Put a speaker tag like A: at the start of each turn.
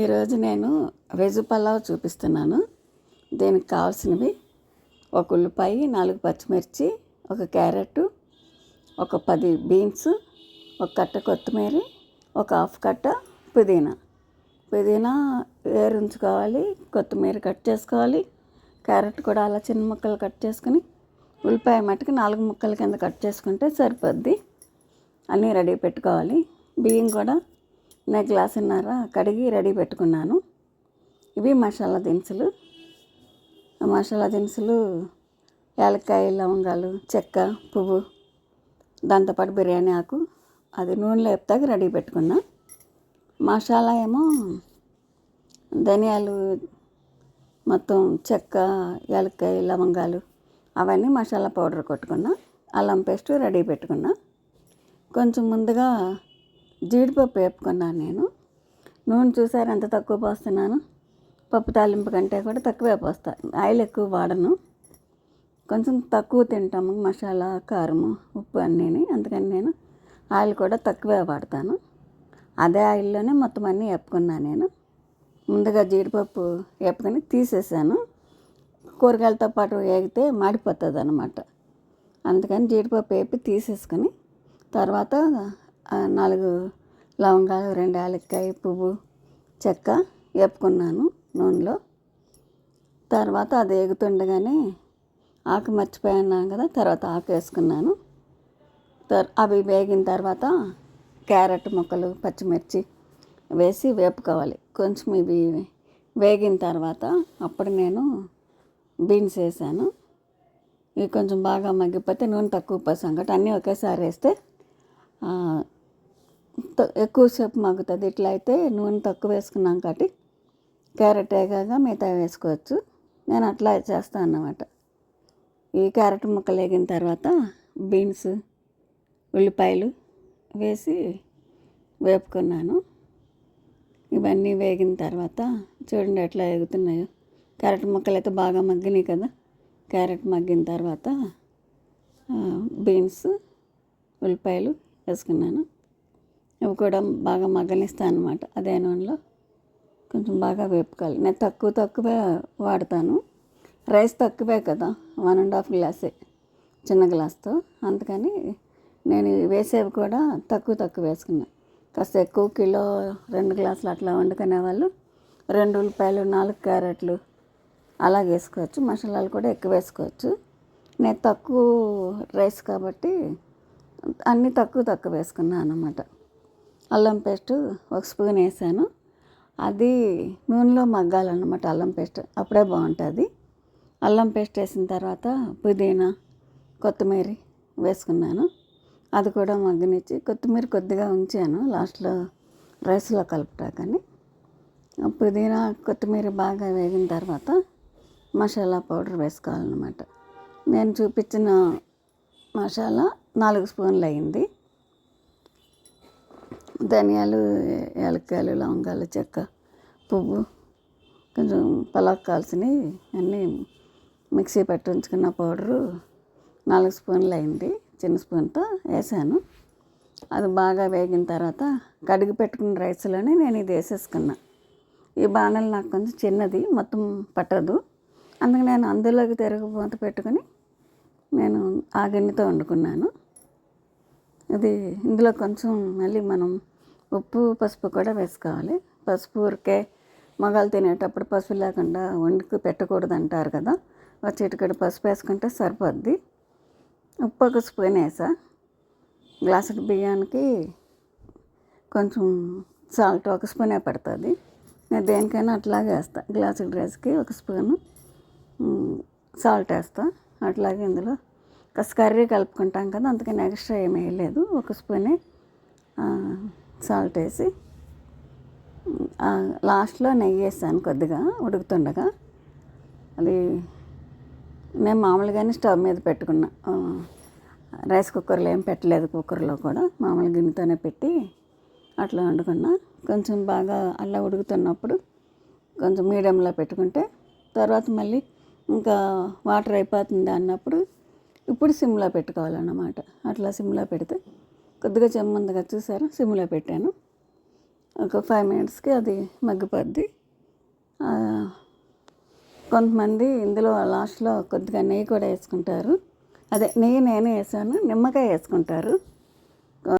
A: ఈరోజు నేను వెజ్ పలావ్ చూపిస్తున్నాను. దీనికి కావాల్సినవి ఒక ఉల్లిపాయ నాలుగు పచ్చిమిర్చి ఒక క్యారెట్ ఒక పది బీన్స్ ఒక కట్ట కొత్తిమీర ఒక హాఫ్ కట్ట పుదీనా. పుదీనా వేరుంచుకోవాలి కొత్తిమీర కట్ చేసుకోవాలి క్యారెట్ కూడా అలా చిన్న ముక్కలు కట్ చేసుకుని ఉల్లిపాయ మట్టుకు నాలుగు ముక్కల కింద కట్ చేసుకుంటే సరిపోద్ది. అన్నీ రెడీ పెట్టుకోవాలి. బియ్యం కూడా నా గ్లాసున్నర కడిగి రెడీ పెట్టుకున్నాను. ఇవి మసాలా దినుసులు. మసాలా దినుసులు యాలక్కాయ లవంగాలు చెక్క పువ్వు దాంతోపాటు బిర్యానీ ఆకు అది నూనెలో వేపుతాకి రెడీ పెట్టుకున్నా. మసాలా ఏమో ధనియాలు మొత్తం చెక్క యాలక్కాయ లవంగాలు అవన్నీ మసాలా పౌడర్ కొట్టుకున్నా. అల్లం పేస్ట్ రెడీ పెట్టుకున్నా. కొంచెం ముందుగా జీడిపప్పు వేపుకున్నాను నేను. నూనె చూసారు ఎంత తక్కువ పోస్తున్నాను? పప్పు తాలింపు కంటే కూడా తక్కువే పోస్తాను ఆయిల్ ఎక్కువ వాడను. కొంచెం తక్కువ తింటాము మసాలా కారము ఉప్పు అన్నీ అందుకని నేను ఆయిల్ కూడా తక్కువే వాడతాను. అదే ఆయిల్లోనే మొత్తం అన్నీ వేపుకున్నాను నేను. ముందుగా జీడిపప్పు వేపుకొని తీసేసాను. కూరగాయలతో పాటు వేగితే మాడిపోతుంది అనమాట అందుకని జీడిపప్పు వేపి తీసేసుకొని తర్వాత నాలుగు లవంగాలు రెండు యాలక్కాయ పువ్వు చెక్క వేపుకున్నాను నూనెలో. తర్వాత అది వేగుతుండగానే ఆకు మర్చిపోయాను కదా తర్వాత ఆకు వేసుకున్నాను. అవి వేగిన తర్వాత క్యారెట్ ముక్కలు పచ్చిమిర్చి వేసి వేపుకోవాలి. కొంచెం ఇవి వేగిన తర్వాత అప్పుడు నేను బీన్స్ వేసాను. ఇవి కొంచెం బాగా మగ్గిపోతే నూనె తక్కువ పోసాం కాబట్టి అన్నీ ఒకేసారి వేస్తే ఎక్కువసేపు మగ్గుతుంది. ఇట్లా అయితే నూనె తక్కువ వేసుకున్నాం కాబట్టి క్యారెట్ వేగాక మిగతా వేసుకోవచ్చు. నేను అట్లా చేస్తాను అన్నమాట. ఈ క్యారెట్ ముక్కలు వేగిన తర్వాత బీన్స్ ఉల్లిపాయలు వేసి వేపుకున్నాను. ఇవన్నీ వేగిన తర్వాత చూడండి ఎట్లా వేగుతున్నాయో క్యారెట్ ముక్కలు అయితే బాగా మగ్గినాయి కదా. క్యారెట్ మగ్గిన తర్వాత బీన్స్ ఉల్లిపాయలు వేసుకున్నాను. ఇవి కూడా బాగా మగ్గనిస్తాను అనమాట అదే నూనెలో కొంచెం బాగా వేపుకోవాలి. నేను తక్కువ తక్కువే వాడతాను. రైస్ తక్కువే కదా వన్ అండ్ హాఫ్ గ్లాసే చిన్న గ్లాస్తో. అందుకని నేను వేసేవి కూడా తక్కువ తక్కువ వేసుకున్నాను కాస్త ఎక్కువ కిలో రెండు గ్లాసులు అట్లా వండుకునే వాళ్ళు రెండు ఉల్లిపాయలు నాలుగు క్యారెట్లు అలా వేసుకోవచ్చు. మసాలాలు కూడా ఎక్కువ వేసుకోవచ్చు. నేను తక్కువ రైస్ కాబట్టి అన్నీ తక్కువ తక్కువ వేసుకున్నాను అన్నమాట. అల్లం పేస్ట్ ఒక స్పూన్ వేసాను. అది నూనెలో మగ్గాలన్నమాట అల్లం పేస్ట్. అప్పుడే బాగుంటుంది. అల్లం పేస్ట్ వేసిన తర్వాత పుదీనా కొత్తిమీర వేసుకున్నాను. అది కూడా మగ్గనిచ్చి కొత్తిమీర కొద్దిగా ఉంచాను. లాస్ట్లో రైస్లో కలుపుటాకని పుదీనా కొత్తిమీర బాగా వేగిన తర్వాత మసాలా పౌడర్ వేసుకోవాలన్నమాట. నేను చూపించిన మసాలా నాలుగు స్పూన్లు అయింది. ధనియాలు యాలక్కాయలు లవంగాలు చెక్క పువ్వు కొంచెం పలావ్ కాల్సినవి అన్నీ మిక్సీ పెట్టి ఉంచుకున్న పౌడరు నాలుగు స్పూన్లు అయింది. చిన్న స్పూన్తో వేసాను. అది బాగా వేగిన తర్వాత కడిగి పెట్టుకున్న రైస్లోనే నేను ఇది వేసేసుకున్నా. ఈ బాణలు నాకు కొంచెం చిన్నది మొత్తం పట్టదు. అందుకు నేను అందులోకి తిరగబోత పెట్టుకుని నేను ఆ గిన్నెతో వండుకున్నాను. ఇది ఇందులో కొంచెం మళ్ళీ మనం ఉప్పు పసుపు కూడా వేసుకోవాలి. పసుపు ఊరికే మగాలు తినేటప్పుడు పసుపు లేకుండా వండుకు పెట్టకూడదు అంటారు కదా. ఒక చిటికెడు పసుపు వేసుకుంటే సరిపోద్ది. ఉప్పు ఒక స్పూన్ వేసా. గ్లాసుడు బియ్యానికి కొంచెం సాల్ట్ ఒక స్పూనే పడుతుంది. నేను దేనికైనా అట్లాగే వేస్తా. గ్లాసుడు రైస్కి ఒక స్పూను సాల్ట్ వేస్తా. అట్లాగే ఇందులో కాస్త కర్రీ కలుపుకుంటాం కదా అందుకని ఎక్స్ట్రా ఏమీ వేయలేదు. ఒక స్పూనే సాల్ట్ వేసి లాస్ట్లో నెయ్యి వేసాను కొద్దిగా ఉడుకుతుండగా. అది నేను మామూలుగానే స్టవ్ మీద పెట్టుకున్నా రైస్ కుక్కర్లో ఏం పెట్టలేదు కుక్కర్లో కూడా మామూలు గిన్నెతోనే పెట్టి అట్లా వండుకున్నా. కొంచెం బాగా అలా ఉడుకుతున్నప్పుడు కొంచెం మీడియంలో పెట్టుకుంటే తర్వాత మళ్ళీ ఇంకా వాటర్ అయిపోతుంది అన్నప్పుడు ఇప్పుడు సిమ్లో పెట్టుకోవాలన్నమాట. అట్లా సిమ్లో పెడితే కొద్దిగా చెమ్మందిగా చూసారా? సిమ్లో పెట్టాను. ఒక ఫైవ్ మినిట్స్కి అది మగ్గిపోద్ది. కొంతమంది ఇందులో లాస్ట్లో కొద్దిగా నెయ్యి కూడా వేసుకుంటారు. అదే నెయ్యి నేనే వేసాను. నిమ్మకాయ వేసుకుంటారు.